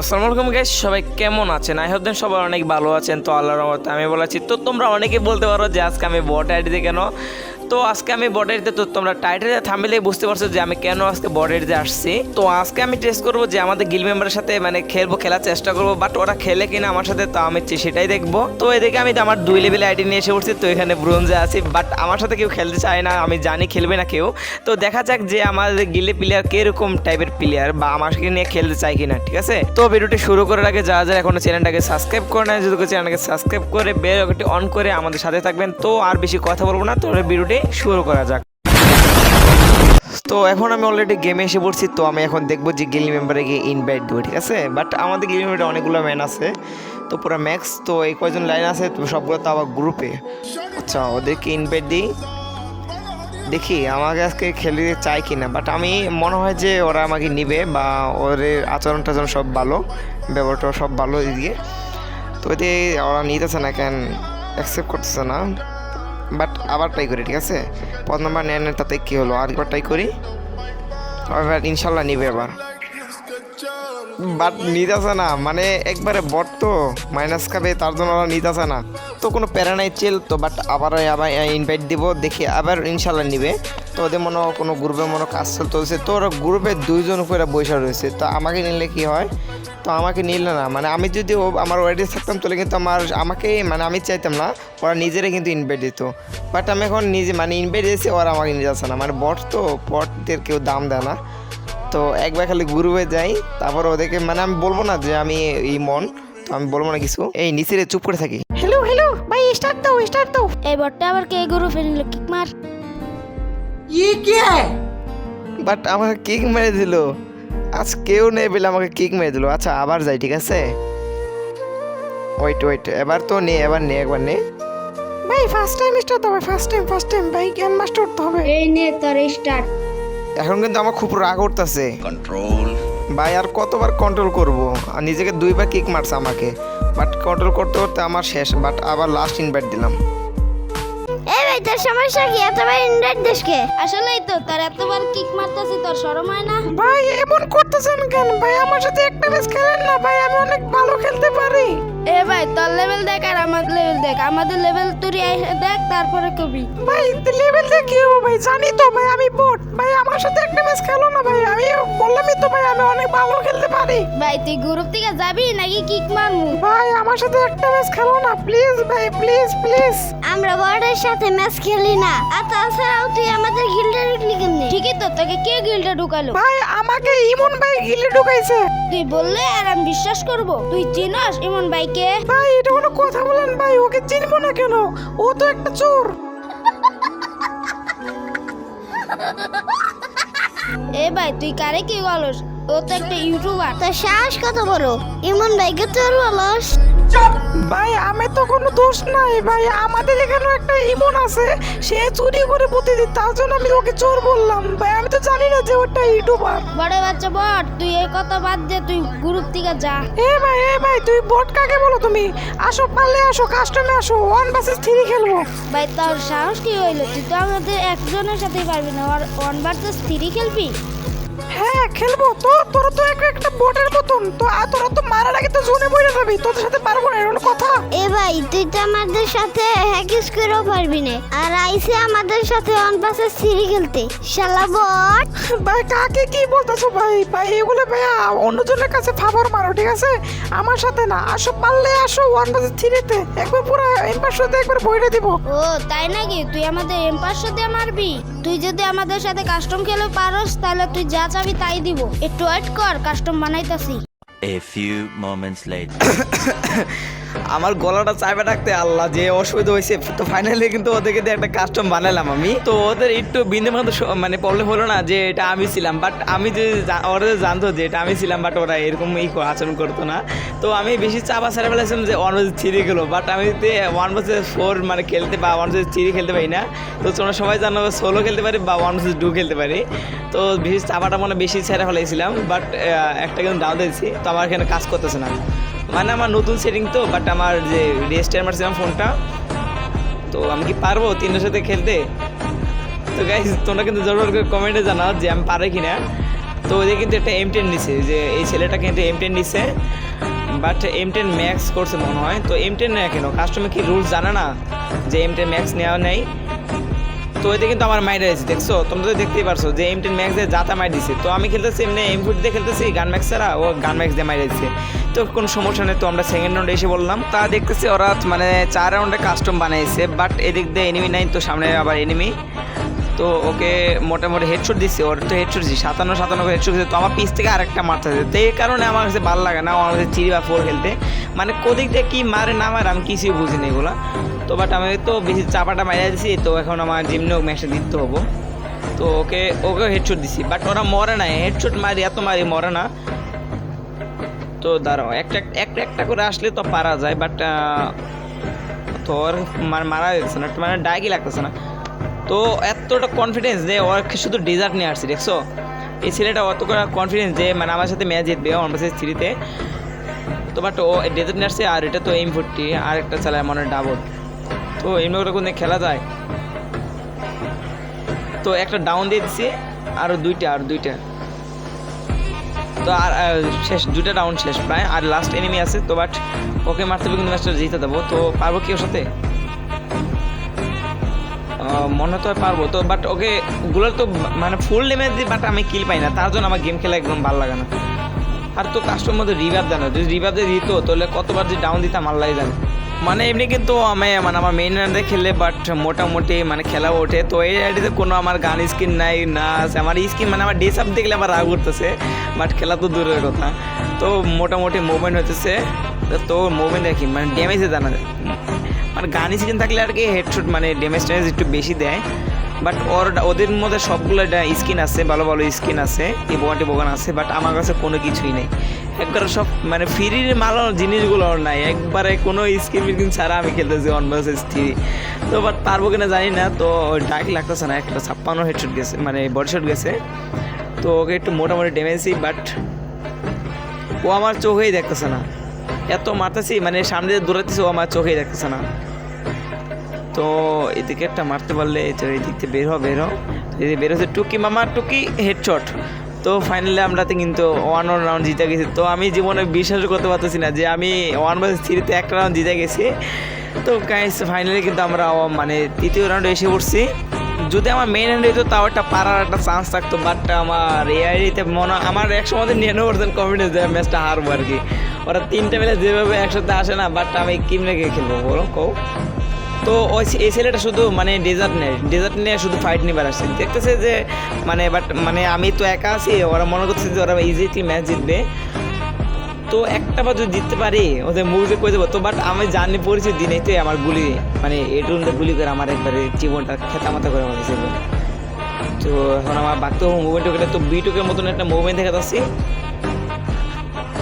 আসসালামু আলাইকুম গাইস সবাই কেমন আছেন? আই হোপ সবাই অনেক ভালো আছেন, তো আল্লাহর রহমতে আমি বলেছি তো তোমরা অনেকেই বলতে পারো যে আজকে আমি বট আইডিতে কেন তো আজকে আমি আইডিতে তো তোমরা টাইটেলে থামলেই বুঝতে পারছ যে আমি কেন আজকে আইডিতে আসছি। তো আজকে আমি টেস্ট করব যে আমাদের গিল মেম্বারের সাথে মানে খেলব, খেলার চেষ্টা করব বাট ওরা খেলে কিনা আমার সাথে, তো আমি সেটাই দেখব। তো এদিকে আমি তো আমার দুই লেভেল আইডি নিয়ে এসে পড়ছি, তো এখানে ব্রোঞ্জে আছি বাট আমার সাথে কেউ খেলতে চায় না, আমি জানি খেলবে না কেউ। তো দেখা যাক যে আমাদের গিলে প্লেয়ার কীরকম টাইপের প্লেয়ার বা আমাকে নিয়ে খেলতে চায় কিনা, ঠিক আছে? তো ভিডিওটি শুরু করার আগে যারা যারা এখনও চ্যানেলটাকে সাবস্ক্রাইব করে না যদি চ্যানেলটাকে সাবস্ক্রাইব করে বেল অন করে আমাদের সাথে থাকবেন, তো আর বেশি কথা বলব না, তো ভিডিওটি শুরু করা যাক। তো এখন আমি অলরেডি গেমে এসে পড়ছি, তো আমি এখন দেখব যে গিল মেম্বারে গিয়ে ইনভাইট দেবো, ঠিক আছে? বাট আমাদের গিল মেম্বারে অনেকগুলো ম্যান আছে, তো পুরো ম্যাক্স তো এই কয়জন লাইন আছে, তো সবগুলো তো আবার গ্রুপে আচ্ছা ওদেরকে ইনভাইট দিই। দেখি, আমাকে আজকে খেলে চাই কিনা বাট আমি, মনে হয় যে ওরা আমাকে নিবে বা ওদের আচরণ টাচরণ সব ভালো ব্যবহারটা সব ভালো এদিকে তো এতে ওরা নিতেছে না, কেন? অ্যাকসেপ্ট করতেছে না। বাট আবার ট্রাই করি, ঠিক আছে? পদ নাম্বার নেন তাতে কী হলো? আরেকবার ট্রাই করি। এবার ইনশাল্লাহ নিবে এবার। বাট নিতেছে না। মানে একবারে বট তো মাইনাস খাবে, তার জন্য ওরা নিতেছে না। তো কোনো প্যারা নাই চেল তো বাট আবার আবার ইনভাইট দিব, দেখি আবার ইনশাল্লাহ নিবে। তো ওদের মনে কোনো গ্রুপে মনে কাজ চলতেছে তো ওরা গ্রুপে দুইজন করে বৈশা রয়েছে। তো আমাকে নিলে কি হয়? তো আমাকে নিল না। মানে আমি যদি আমার ওয়াইডে থাকতাম, তাহলে কিন্তু আমার, আমাকে মানে আমি চাইতাম না, ওরা নিজেরাই কিন্তু ইনভাইট দিত। বাট আমি এখন নিজে মানে ইনভাইট দিয়েছি, ওরা আমাকে নিয়ে যাচ্ছে না। মানে বট তো, বটদের কেউ দাম দেয় না। তো একবার খালি গ্রুপে যাই তারপর ওদেরকে মানে আমি বলব না যে আমি এই মন তো আমি বলব না কিছু। এই নিচে চুপ করে থাকি। হ্যালো হ্যালো ভাই স্টার্ট দাও স্টার্ট দাও। এই বটটা আবার কে গুরু ফেলিল? কিক মার। বাট আমাকে কিক মেরে দিল। আজ কেউ নেই বলে আমাকে কিক মেরে দিল। আচ্ছা আবার যাই ঠিক আছে? ওয়েট ওয়েট এবার তো নে এবার নে একবার নে ভাই ফার্স্ট টাইম স্টার্ট দাও ভাই ফার্স্ট টাইম ফার্স্ট টাইম ভাই জ্ঞান মাস্টার করতে হবে। এই নে তোর স্টার্ট এখন কিন্তু আমার খুব রাগ উঠতেছে। Control. ভাই আর কতবার কন্ট্রোল করব? আর নিজেকে দুইবার কিক মারছে আমাকে। বাট কন্ট্রোল করতে করতে আমার শেষ বাট আবার লাস্ট ইনভাইট দিলাম। এই ভাই তোর সমস্যা কি? এতবার ইনভাইট দেশকে আসলেই তো তোর এতবার কিক মারতেছি তোর শরম হয় না? ভাই এমন করতেছেন কেন? ভাই আমার সাথে একটা ম্যাচ খেলেন না ভাই আমি অনেক ভালো খেলতে পারি। এ ভাই তোর লেভেল দেখ আর আমার লেভেল দেখ। আমাদের লেভেল তুই দেখ তারপরে কবি। ভাই লেভেল হবে ভাই জানি তো ভাই আমি বোট ভাই আমার সাথে একটা ম্যাচ খেলো না ভাই। আমি বললামই তো ভাই আমি অনেক ভালো খেলতে পারি। ভাই তুই গ্রুপ থেকে যাবি নাকি কিক মারমু ভাই আমার সাথে একটা ম্যাচ খেলো না। প্লিজ ভাই প্লিজ প্লিজ আমরা বড়দের সাথে ম্যাচ খেলি না। আর তাছাড়াও তুই আমাদের গিল্ডে ঢুকলি কেমনি? ঠিকই তো তোকে কে গিল্ডে ঢুকালো? ভাই আমাকে ইমন ভাই গিলে ঢুকাইছে। তুই বললে আর আমি বিশ্বাস করব। তুই চিনস ইমন ভাইকে? ভাই এটা কোনো কথা বলেন ভাই ওকে চিনবো না কেন? ও তো একটা চোর। এ ভাই, তুই কারে কি বলস? ও তো একটা ইউটিউবার। তা সাহস কত বড়? ইমন ভাইকে তোর বলস। ভাই আমি তো কোনো দোষ নাই ভাই। আমাদের এখানে একটা ইমন আছে সে চুরি করে প্রতিদিন তার জন্য আমি ওকে চোর বললাম। ভাই আমি তো জানি না যে ওটা ইউটিউবার। বড় বাচ্চা বট তুই এই কথা বাদ দে তুই গ্রুপ থেকে যা। এ ভাই এ ভাই তুই বট কাকে বলো তুমি? আসো পারলে আসো কাস্টমে আসো ওয়ান ভার্সেস থ্রি খেলব। ভাই তোর সাহস কি হইল? তুই তো আমাদের একজনের সাথেই পারবি না আর ওয়ান ভার্সেস থ্রি খেলবি? হ্যাঁ খেলব। তো তোরা তো এক একটা বটের মতন। তো আর তোরা তো মারার আগে তো জোনে বইরে যাবি। তোদের সাথে পারব না এরকম কথা। এ ভাই তুই তো আমাদের সাথে হ্যাকিস করেও পারবি না। আর আইসে আমাদের সাথে অন পাশে সিঁড়ি খেলতে। শালা বট। ভাই কাকে কি বলতেছো ভাই? ভাই এগুলো ভাইয়া অন্যজনের কাছে ফাভার মারো ঠিক আছে? আমার সাথে না আসো পারলে আসো ওয়ান ভার্সেস থ্রিতে একবার পুরো এম্পার সাথে একবার বইরে দিব। ও তাই নাকি? তুই আমাদের এম্পার সাথে মারবি? তুই যদি আমাদের সাথে কাস্টম খেলে পারস তাহলে তুই যা চাবি তাই দিব। একটু ওয়েট কর কাস্টম বানাইতাছি। A few moments later. আমার গলাটা চাইবে রাখতে আল্লাহ যে অসুবিধা হয়েছে। তো ফাইনালি কিন্তু ওদেরকে দিয়ে একটা কাস্টম বানালাম আমি। তো ওদের একটু বিন্দু মতো মানে প্রবলেম হলো না যে এটা আমি ছিলাম বাট আমি যে ওরা জানতো যে এটা আমি ছিলাম বাট ওরা এরকম ই আচরণ করতো না। তো আমি বেশি চাপা ছেড়ে ফেলেছিলাম যে ওয়ান বাজে থ্রি গেলো বাট আমি ওয়ান বাজে ফোর মানে খেলতে বা ওয়ান বাজে থ্রি খেলতে পারি না। তো তোমরা সবাই জানো সোলো খেলতে পারি বা ওয়ান বাজে টু খেলতে পারি। তো বেশি চাপাটা মনে বেশি ছেড়ে ফেলেছিলাম বাট একটা কিন্তু ডাউন দিয়েছি। তো আমার এখানে কাজ করতেছে না। মানে আমার নতুন সেটিং তো বাট আমার যে রেজিস্টার মারছিলাম ফোনটা তো আমি কি পারব তিনটার সাথে খেলতে? তো গাইজ তোমরা কিন্তু জরুর করে কমেন্টে জানাও যে আমি পারে কি না তো ওদের কিন্তু একটা এম টেন নিছে, যে এই ছেলেটা কিন্তু এম টেন নিছে বাট এম টেন ম্যাক্স করছে মনে হয়। তো এম টেন নেয় কেন? কাস্টমার কি রুলস জানে না যে এম টেন ম্যাক্স নেওয়া নেই? তো ওইতে কিন্তু আমার মাইড আছে, দেখছ? তোমরা তো দেখতেই পারছ যে এম টেন ম্যাক্স দিয়ে যাতা মাই দিছে। তো আমি খেলতেছি এমনি এম ফুট দিয়ে খেলতেছি গান ম্যাক্স ছাড়া ও গান ম্যাক্স দিয়ে মাইরে দিচ্ছে তো কোনো সমস্যা নেই, তো আমরা সেকেন্ড রাউন্ডে এসে বললাম। তা দেখতেছি ওরা মানে চার রাউন্ডে কাস্টম বানাইছে বাট এদিক দিয়ে এনিমি নাই, তো সামনে আবার এনিমি তো ওকে মোটামুটি হেডশট দিচ্ছে ওর তো হেডশট দিচ্ছে সাতান্ন সাতান্ন হেডশট দিচ্ছে তো আমার পিস থেকে আরেকটা মারতে হচ্ছে তো এই কারণে আমার কাছে ভালো লাগে না, আমার কাছে চিরি বা ফোর খেলতে। মানে কোদিক দিয়ে কী মারে, না মারে, আমি কিছুই বুঝি না এগুলো। তো বাট আমি তো বেশি চাপাটা মারিয়ে দিছি, তো এখন আমার জিমনেও ম্যাচে দিতে হব। তো ওকে ওকে হেডশট দিছি বাট ওরা মরে না হেডশট মারি, এত মারি মরে না। তো দাঁড়াও, একটা একটা একটা করে আসলে তো পারা যায় বাট তো ওর মারা যাচ্ছে না মানে ডাইকি লাগতেছে না। তো এতটা কনফিডেন্স যে ওর শুধু ডেজার্ট নিয়ে আসছি, দেখছ? এই ছেলেটা অত করে কনফিডেন্স যে মানে আমার সাথে ম্যাচ জিতবে ওয়ান ভার্সেস থ্রিতে তো বাট ও ডেজার্ট নিয়ে আসছে, আর এটা তো এম ফোরটি আর একটা চালায় মনে ডাবল তো এমনি কোনো খেলা যায়? তো একটা ডাউন দিয়ে দিছি আরও দুইটা, আর দুইটা। তো আর শেষ, দুইটা রাউন্ড শেষ প্রায়, আর লাস্ট এনিমি আছে, তো বাট ওকে মারতে হবে কিন্তু ম্যাচটা জিতে দেবো। তো পারব কি ওর সাথে? মনে তো পারব। তো বাট ওকে গুলোর তো মানে ফুল ড্যামেজ দিই বাট আমি কিল পাই না। তার জন্য আমার গেম খেলা একদম ভালো লাগে না। আর তো কাস্টমার মধ্যে রিভার দেয় না। যদি রিভার দিয়ে দিত, তাহলে কতবার যে ডাউন দিতাম আল্লাহ জানে। মানে এমনি কিন্তু আমি মানে আমার মেইন রানতে খেললে বাট মোটামুটি মানে খেলা ওঠে। তো এই আইডিতে কোনো আমার গান স্কিন নাই, না আছে। আমার স্কিন মানে আমার ডেস আপ দেখলে আমার রাগ উঠতেছে। বাট খেলা তো দূরের কথা। তো মোটামুটি মুভমেন্ট হতেছে তো মুভমেন্ট দেখি মানে ড্যামেজে জানা যায়। মানে গানি স্কিন থাকলে আর কি হেডশট মানে ড্যামেজ ট্যামেজ একটু বেশি দেয়। বাট ওর ওদের মধ্যে সবগুলো স্কিন আছে, ভালো ভালো স্কিন আছে বোগাটি বোগান আছে বাট আমার কাছে কোনো কিছুই নেই। একবারে সব মানে ফ্রির মাল জিনিসগুলো ওর নাই। একবারে কোনো স্কিন ফিস্কিন ছাড়া আমি খেলতেছি ওয়ান ভার্সেস থ্রি তো বাট পারব কিনা জানি না, তো ডাক লাগতেছে না, একটা ছাপ্পান্ন হেডশট গেছে মানে বডি শট গেছে। তো ওকে একটু মোটামুটি ড্যামেজই বাট ও আমার চোখেই দেখতেছে না। এত মারতেছি মানে সামনে দৌড়াতেছি ও আমার চোখেই দেখতেছে না। তো এদিকে একটা মারতে পারলে তো এদিক থেকে বের হ বের হ যদি বের হচ্ছে টুকি মামা, টুকি হেডশট তো ফাইনালি আমরা তো কিন্তু ওয়ান ওয়ান রাউন্ড জিতে গেছি। তো আমি জীবনে বিশ্বাস করতে পারতেছি না যে আমি ওয়ান বাই থ্রিতে এক রাউন্ড জিতে গেছি। তো ফাইনালি কিন্তু আমরা মানে তৃতীয় রাউন্ডে এসে পড়ছি। যদি আমার মেন হ্যান্ড হইতো, তাও একটা পারার একটা চান্স থাকতো বাট আমার এআইডিতে মনে আমার একশো মধ্যে নিরানব্বই পার্সেন্ট কনফিডেন্স যে ম্যাচটা হারবো আর কি। ওরা তিনটে মিলে যেভাবে একসাথে আসে না বাট আমি কিমনে গিয়ে খেলব বলো? কও। তো ওই এই ছেলেটা শুধু মানে ডেজার্ট নেয় ডেজার্ট নিয়ে শুধু ফাইট নিবার আসছে। দেখতেছে যে মানে বাট মানে আমি তো একা আছি, ওরা মনে করছে যে ওরা ইজিলি ম্যাচ জিতবে। তো একটা বার যদি জিততে পারি, ওদের মুভিতে করে দেবো। তো বাট আমি জানি পরিচয় দিনেই তো আমার গুলি মানে এটুনটা গুলি করে আমার একবারে জীবনটা খেতা মাথা করে জীবন তো এখন আমার বাকি তো মুভমেন্ট ওখানে তো বিটুকের মতন একটা মুভমেন্ট দেখে যাচ্ছি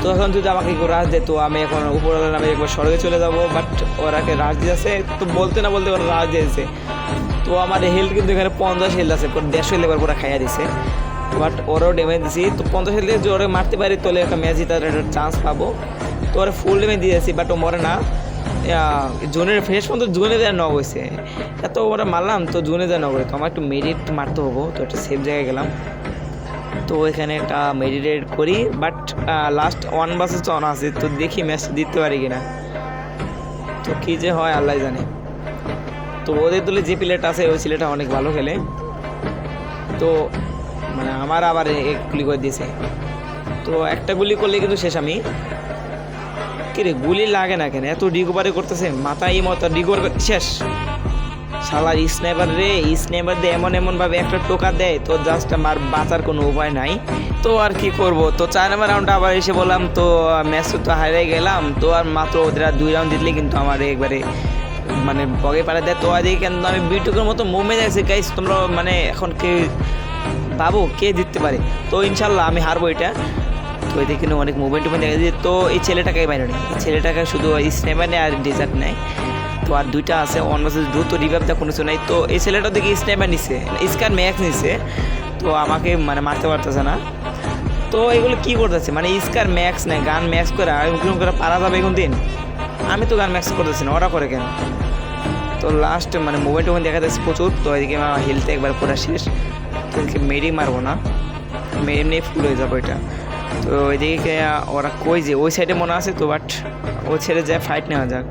তো এখন যদি আমাকে কেউ রাজ দেয়, তো আমি এখন উপরে আমি একবার স্বর্গে চলে যাব বাট ওরাকে রাজ দিয়েছে তো বলতে না বলতে ওরা রাজ দিয়েছে। তো আমার হেলথ কিন্তু এখানে পঞ্চাশ হেলথ আছে দেড়শো হেলথ এবার পুরো খাইয়া দিছে বাট ওরাও ড্যামেজ দিছি। তো পঞ্চাশ হেলথ যদি ওরা মারতে পারি, তাহলে একটা ম্যাচ জিতার একটা চান্স পাবো। তো ওরা ফুল ড্যামেজ দিয়েছি বাট ও মরে না। জুনের ফ্রেশ পর্যন্ত জুনে দেওয়া নক হয়েছে। এত ওরা মারলাম, তো জুনে দেওয়া নক তো আমার একটু মেরিট মারতে হব, তো একটা সেফ জায়গায় গেলাম। তো এখানে একটা মেডিটেট করি বাট লাস্ট ওয়ান বাসে অন আছে, তো দেখি ম্যাচ দিতে পারি কিনা। তো কী যে হয় আল্লাহ জানে। তো ওদের দলে যে প্লেয়ারটা আছে, ওই ছেলেটা অনেক ভালো খেলে। তো মানে আমার আবার এক গুলি করে দিয়েছে। তো একটা গুলি করলে কিন্তু শেষ আমি। কিরে, গুলি লাগে না কেন? এত রিকভারি করতেছে, মাথায় মতো রিকভার শেষ। শালার স্নাইপার রে স্নাইপার দিয়ে এমন এমন ভাবে একটা টোকা দেয়, তো জাস্ট আমার বাঁচার কোনো উপায় নাই। তো আর কি করব? তো চার নাম্বার রাউন্ডে আবার এসে বললাম, তো ম্যাচ তো হারিয়ে গেলাম, তো আর মাত্র ওদের দুই রাউন্ড জিতলে কিন্তু আমার একবারে মানে বগে পাড়া দেয়। তো আজকে কিন্তু আমি বিটুকের মতো মুভমেন্ট আছে গাইস তোমরা মানে এখন কে ভাবো কে জিততে পারে? তো ইনশাল্লাহ আমি হারবো এটা। তো এতে কিন্তু অনেক মুভমেন্ট টুভমেন্ট দেখা যায় তো এই ছেলেটাকে বাইরে নেই। ছেলেটাকে শুধু স্নেপার নেয় আর ডেজার্ট নেয়। তো আর দুইটা আছে ভার্সেস দ্রুত রিভাইভ দেওয়া কোনো কিছু নাই। তো এই ছেলেটা দেখি স্নেপার নিছে স্কার ম্যাক্স নিছে। তো আমাকে মানে মারতে পারতেছে না। তো এগুলো কি করতেছে? মানে স্কার ম্যাক্স নেয় গান ম্যাক্স করে এরকম করে পারা যাবে এখন দিন? আমি তো গান ম্যাক্স করতেছি না, ওরা করে কেন? তো লাস্ট মানে মোবাইল টোবাইল দেখা যাচ্ছে প্রচুর। তো এদিকে আমার হেলথ একবার পুরো শেষ। তো এদিকে মেরি মারবো না এমনি ফুল হয়ে যাবে ওইটা তো ওইদিকে ওরা কই যে ওই সাইডে মনে আছে তো বাট ও ছেড়ে যায় ফাইট নেওয়া যাক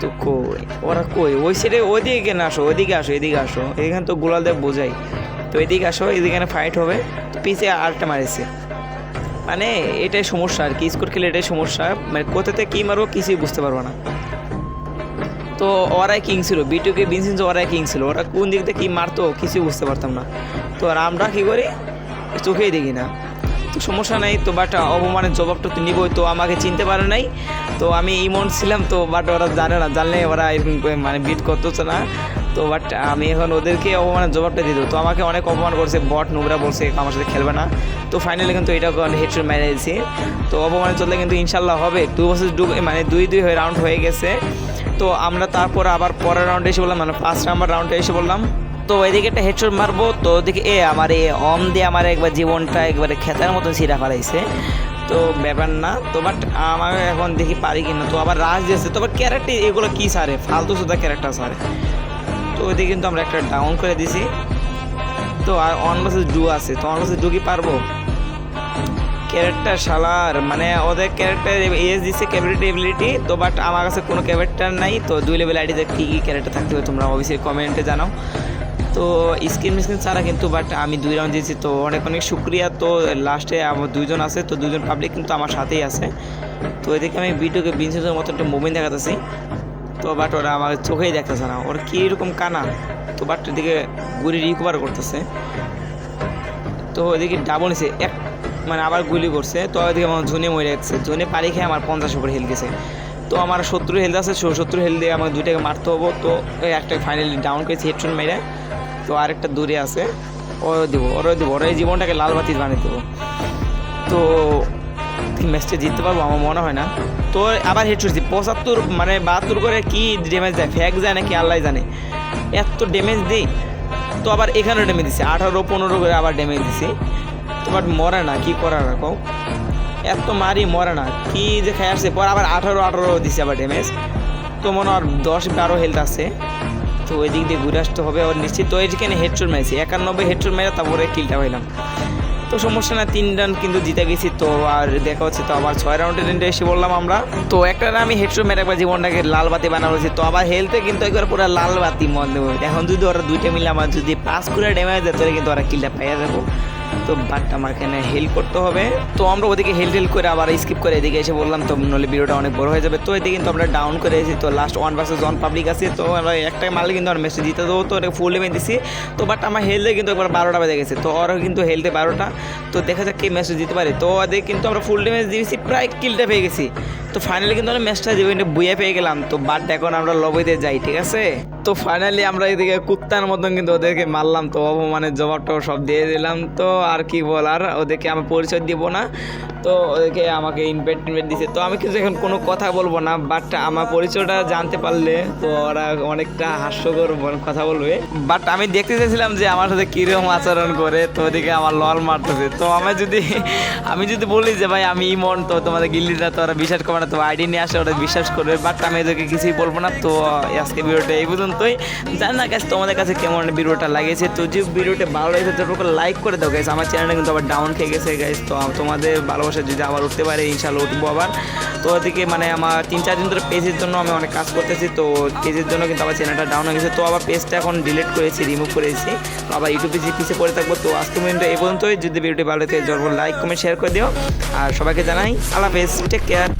তো কই ওরা কই ওই সাইডে ওইদিকে কেন আসো ওইদিকে আসো এদিকে আসো এখানে তো গোলাল দেব বোঝাই তো এদিকে আসো এদিকে ফাইট হবে পিছে আরেকটা মারেছে মানে এটাই সমস্যা আর কি স্কোর খেলে এটাই সমস্যা মানে কোথাতে কী মারবো কিছুই বুঝতে পারব না তো ওরাই কিং ছিল বিটুকে বিনসিন ওরাই কিং ছিল। ওরা কোন দিক থেকে কী মারতো, কিছুই বুঝতে পারতাম না। তো আর আমরা কী করি? চোখেই দেখি না। তো সমস্যা নাই, তো বাট অপমানের জবাবটা তো নিবই, তো আমাকে চিনতে পারে নাই। তো আমি ইমন ছিলাম, তো বাট ওরা জানে না, জানলে ওরা এরকম মানে বিট করতেছে না। তো বাট আমি এখন ওদেরকে অপমানের জবাবটা দিত তো আমাকে অনেক অপমান করছে বট নোংরা বলছে, আমার সাথে খেলবে না। তো ফাইনালি কিন্তু এটা হেডশট মেরে দিয়েছি। তো অপমানে চললে কিন্তু ইনশাল্লাহ হবে। দু বছর মানে দুই দুই হয়ে রাউন্ড হয়ে গেছে। তো আমরা তারপর আবার পরের রাউন্ডে এসে বললাম মানে পাঁচ নাম্বার রাউন্ডে এসে বললাম, তো এদিকে একটা হেডশট মারবো, তো ওদিকে এ আমার এ অম দিয়ে আমার একবার জীবনটা একবারে খেতার মতন ছিঁড়া ফেলাইছে। তো ব্যাপার না, তো বাট আমার এখন দেখি পারি কিনা, তো আবার রাজ দিয়েছে, তো আবার ক্যারেক্টার এগুলো কী সারে ফালতু সুদা ক্যারেক্টার সারে তো ওইদিকে কিন্তু আমরা একটা ডাউন করে দিছি। তো আর অন বাসে ডু আছে, তো অন বাসে ডু কি পারব? ক্যারেক্টার শালার। মানে ওদের ক্যারেক্টার এজ দিচ্ছে ক্যাপাবিলিটি এবিলিটি তো বাট আমার কাছে কোনো ক্যারেক্টার নাই, তো দুই লেভেল আইডিতে কী কী ক্যারেক্টার থাকতে হবে তোমরা অবশ্যই কমেন্টে জানাও। তো স্ক্রিন মিস্ক্রিন ছাড়া কিন্তু বাট আমি দুই রাউন্ড দিয়েছি, তো অনেক অনেক শুক্রিয়া। তো লাস্টে আমার দুইজন আছে, তো দুজন পাবলিক কিন্তু আমার সাথেই আছে। তো এদিকে আমি ভিডিওকে বিনসের মতো একটা মুভমেন্ট দেখাতেছি। তো বাট ওরা আমার চোখেই দেখতেছে না। ওরা কীরকম কানা? তো বাট এদিকে গুলি রিকভার করতেছে। তো ওইদিকে ডাবল নিছে। এক মানে আবার গুলি করছে, তো ওইদিকে আমার জুনে মরে যাচ্ছে জুনে পানি খেয়ে আমার পঞ্চাশ উপরে হেল গেছে। তো আমার সত্তর হেলথ আছে সত্তর হেল দিয়ে আমাকে দুইটাকে মারতে হব। তো একটা ফাইনালি ডাউন করেছি হেডফোন মেরে। তো আরেকটা দূরে আছে, ওরও দেবো ওরও দেবো ওর এই জীবনটাকে লাল বাতি বানিয়ে দেবো। তো ম্যাচটা জিততে পারব, আমার মনে হয় না। তো আবার হেডশট দিই, পঁচাত্তর মানে বাহাত্তর করে কি ড্যামেজ দেয়? ফ্যাক যায় নাকি আল্লাহ জানে? এত ড্যামেজ দিই, তো আবার এখানেও ড্যামেজ দিছে, আঠারো, পনেরো করে আবার ড্যামেজ দিছি। বাট মরে না, কি করার কও? এত মারি মরে না, কি যে খাই আসছে। পর আবার আঠারো আঠারো দিছে আবার ড্যামেজ তো মনে হয় দশ, বারো হেলথ আছে। তো ওই দিক দিয়ে ঘুরে আসতে হবে ওর নিশ্চিত তো এখানে হেডশট মেরেছি। একানব্বই হেডশট মেরে তারপরে কিলটা হইলাম তো সমস্যা না তিন রান কিন্তু জিতে গেছি। তো আর দেখা হচ্ছে তো আবার ছয় রাউন্ডের রেন্টে এসে বললাম আমরা। তো একটা আমি হেডশট মেরে একবার জীবনটাকে লাল বাতি বানাবো তো আবার হেলথে কিন্তু একবার পুরো লাল বাতি মন দেবো এখন যদি ওরা দুইটা মিলে আমার যদি পাঁচ করে ড্যামেজ দেয়, তাহলে কিন্তু ওরা কিলটা পাইয়া যাব। তো বাট আমার এখানে হেল করতে হবে। তো আমরা ওদিকে হেল্প হেল্প করে আবার স্কিপ করে এদিকে এসে বললাম, তো নলে ভিডিওটা অনেক বড় হয়ে যাবে। তো এদিকে কিন্তু আমরা ডাউন করে এসেছি। তো last one versus one public আছে। তো আমরা একটা মারলে কিন্তু আমরা মেসেজ দিতে দেবো। তো এটা ফুল লেভেল দিছি। তো বাট আমার হেলথে কিন্তু একবার বারোটা বেজে গেছে। তো ওরা কিন্তু হেলথে বারোটা। তো দেখা যাক কে মেসেজ দিতে পারে। তো ওদের কিন্তু আমরা ফুল ড্যামেজ দিয়েছি, প্রায় কিলটা পেয়ে গেছি। তো ফাইনালি কিন্তু আমরা ম্যাচটা জীবনে বুয়ে পেয়ে গেলাম। তো বাট এখন আমরা লবিতে যাই, ঠিক আছে? তো ফাইনালি আমরা এদিকে কুত্তার মতন কিন্তু ওদেরকে মারলাম। তো অপমানের জবাবটাও সব দিয়ে দিলাম। তো আর কি বলার, ওদেরকে আমি পরিচয় দিব না। তো ওদেরকে আমাকে ইনভাইট টিনভাইট দিছে। তো আমি কিন্তু এখন কোনো কথা বলব না বাট আমার পরিচয়টা জানতে পারলে তো ওরা অনেকটা হাস্যকর কথা বলবে। বাট আমি দেখতে চাইছিলাম যে আমার সাথে কীরকম আচরণ করে, তো ওদিকে আমার লল মারতেছে। তো আমি যদি আমি যদি বলি যে, ভাই, আমি ইমন, তো তোমাদের গিল্লিটা তো ওরা বিশ্বাস করবে না তো আইডি নিয়ে আসে ওরা বিশ্বাস করবে বাট আমি এদেরকে কিছুই বলব না। তো আজকে ভিডিওটা এই পর্যন্তই। জানি না গাছ তোমাদের কাছে কেমন ভিডিওটা লাগিয়েছে তো যে ভিডিওটা ভালো লেগেছে তো লাইক করে দাও গাইস আমার চ্যানেলটা কিন্তু আবার ডাউন খেয়ে গেছে গাইস তো তোমাদের ভালোবাসা যদি আবার উঠতে পারে ইনশাল্লাহ উঠবো আবার। তো ওদিকে মানে আমার তিন চার দিন ধরে পেজের জন্য আমি অনেক কাজ করতেছি, তো পেজের জন্য কিন্তু আমার চ্যানেলটা ডাউন হয়ে গেছে। তো আবার পেজটা এখন ডিলিট করেছি রিমুভ করেছি। তো আবার ইউটিউবে যে পিছিয়ে পড়ে থাকব, তো আজকে পর্যন্ত এই পর্যন্তই। যদি ভিডিওটি ভালো লাগে জন্য লাইক কমেন্ট শেয়ার করে দিও। আর সবাইকে জানাই, আল্লাহ হাফেজ টেক কেয়ার